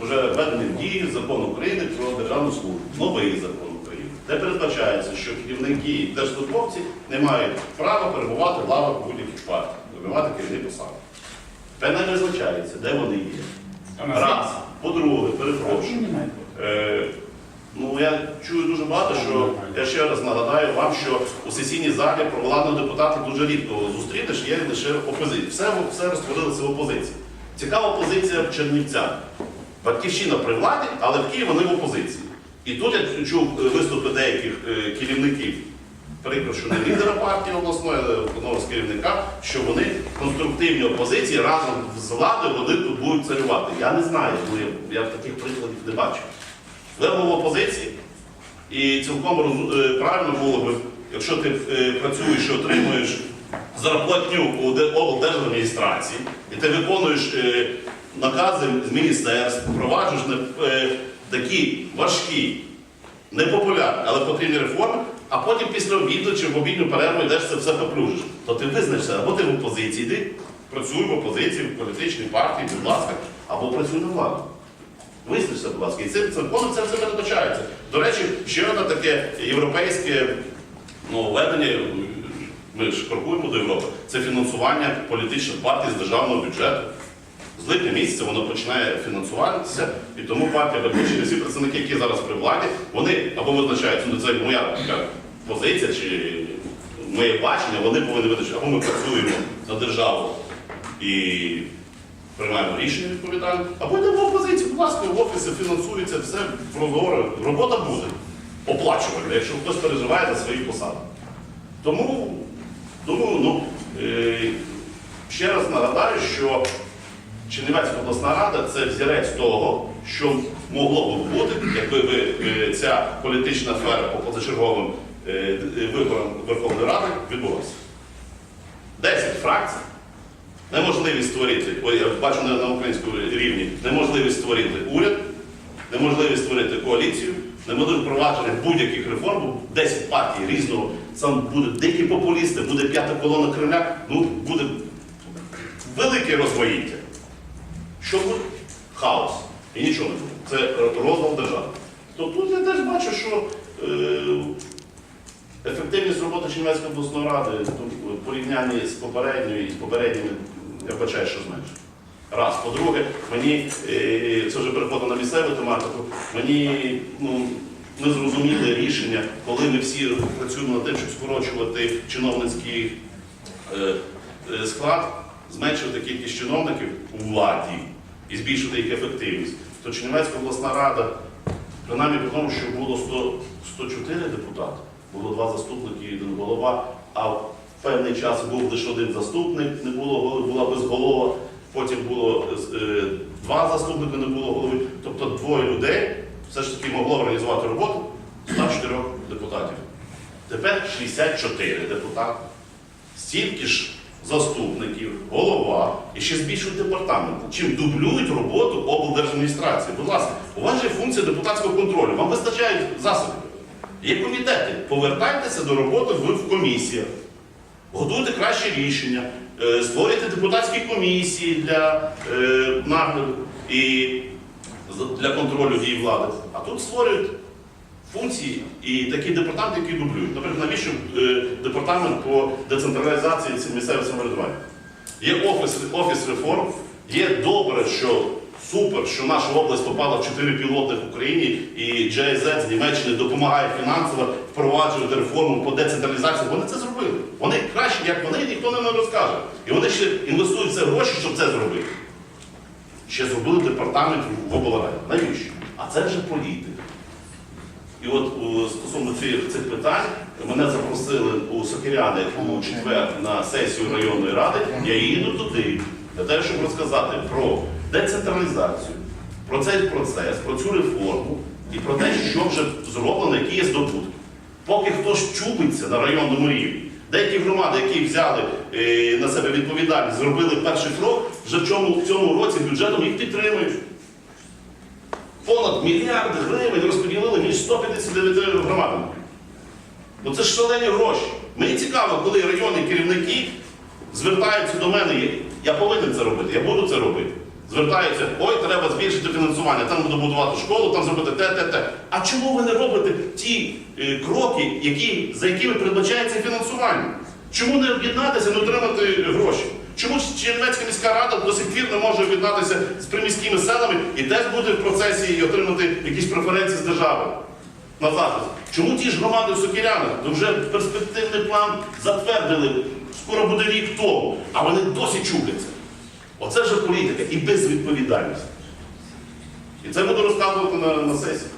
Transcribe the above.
вже введений в дію закон України про державну службу, новий закон України, де передбачається, що керівники і держслужбовці не мають права перебувати в лавах будь-яких партій, обіймати керівні посади. Тепер не визначається, де вони є. Раз. По-друге, перепрошую. Е, ну, я чую дуже багато, що я ще раз нагадаю вам, що у сесійній залі про владних депутатів дуже рідко зустрінеш, є лише опозиція. Все, все розтворилося в опозиції. Цікава позиція в Чернівцях. Батьківщина при владі, але в Києві вони в опозиції. І тут я чув е, виступи деяких е, керівників, прикро, що не лідера партії обласної, одного з керівника, що вони конструктивні опозиції разом з владою вони тут будуть царювати. Я не знаю, я, я таких прикладів не бачу. Ви в опозиції, і цілком е, правильно було б, якщо ти працюєш і отримуєш зарплатню у де- облдержадміністрації, і ти виконуєш накази з міністерств, впроваджуєш е, такі важкі, непопулярні, але потрібні реформи, а потім після обіду чи в обідню перерву йдеш це все поплюжиш. То ти визначся, або ти в опозиції, йди, працюй в опозиції, в політичній партії, будь ласка, або працюй на владу. Визначте, будь ласка, і цим законом це все передбачається. До речі, ще одне таке європейське ну, введення, ми ж крокуємо до Європи, це фінансування політичних партій з державного бюджету. З липня місяця воно починає фінансуватися, і тому партія Батьківщини, всі представники, які зараз при владі, вони або визначаються, ну це моя така позиція чи моє бачення, вони повинні визначити, або ми працюємо на державу і приймаємо рішення відповідальне, або йдемо в опозицію, будь ласка, в офісі фінансується, все прозоро, робота буде оплачувальна, якщо хтось переживає за свої посади. Тому, думаю, ну, е, ще раз нагадаю, що Чернівецька обласна рада це взірець того, що могло б бути, якби ця політична афера по позачерговим е, виборам Верховної Ради відбулася. Десять фракцій, неможливість створити, я бачу на українському рівні, неможливість створити уряд, неможливість створити коаліцію, неможливість впровадження будь-яких реформ, 10 партій різного, там будуть дикі популісти, буде п'ята колона Кремля, ну буде велике розмаїття. Що буде? Хаос. І нічого не буде. Це розвал держави. То тут я теж бачу, що е, ефективність роботи Чернівецької обласної ради в порівнянні з попередньою і з попередніми, я бачаю, що зменшує. Раз. По-друге, мені, е, це вже переходить на місцеву тематику, мені ну, незрозуміле рішення, коли ми всі працюємо над тим, щоб скорочувати чиновницький е, е, склад, зменшувати кількість чиновників у владі і збільшити їх ефективність, то Чернівецька обласна рада, принаймні при тому, що було 100, 104 депутати, було два заступники і один голова, а в певний час був лише один заступник, не було була безголова, потім було е, два заступника, не було голови. Тобто двоє людей все ж таки могло організувати роботу 104 депутатів. Тепер 64 депутати стільки ж заступників, голова і ще збільшують департамент, чим дублюють роботу облдержадміністрації. Будь ласка, у вас же функція депутатського контролю, вам вистачають засоби. Є комітети, повертайтеся до роботи ви в комісіях, готуйте кращі рішення, е, створюйте депутатські комісії для е, нагляду і для контролю дій влади. А тут створюють функції і такі департаменти, які дублюють. Наприклад, навіщо е, департамент по децентралізації ці- місцевого самоврядування? Є офіс, офіс реформ, є добре, що супер, що наша область попала в чотири пілотних в Україні, і GIZ з Німеччини допомагає фінансово впроваджувати реформу по децентралізації. Вони це зробили. Вони краще, як вони, ніхто не розкаже. І вони ще інвестують це гроші, щоб це зробити. Ще зробили департамент в облраді. Навіщо? А це вже політика. І от стосовно цих, цих питань мене запросили у Сокиряни у четвер на сесію районної ради. Я їду туди для того, щоб розказати про децентралізацію, про цей процес, про цю реформу і про те, що вже зроблено, які є здобутки. Поки хтось чубиться на районному рівні, деякі громади, які взяли е, на себе відповідальність, зробили перший крок, вже в цьому, в цьому році бюджетом їх підтримують. Понад мільярд гривень розподілили між 159 громадами. Ну це ж шалені гроші. Мені цікаво, коли районні керівники звертаються до мене, я- повинен це робити, я буду це робити. звертаються, ой, треба збільшити фінансування, там буду будувати школу, там зробити те, те, те. А чому ви не робите ті е, кроки, які, за якими передбачається фінансування? Чому не об'єднатися, не отримати гроші? Чому Чернівецька міська рада до сих пір не може об'єднатися з приміськими селами і теж буде в процесі і отримати якісь преференції з держави на захист? Чому ті ж громади в Сокірянах то вже перспективний план затвердили, скоро буде рік тому, а вони досі чубляться? Оце вже політика і безвідповідальність. І це буду розказувати на, на сесії.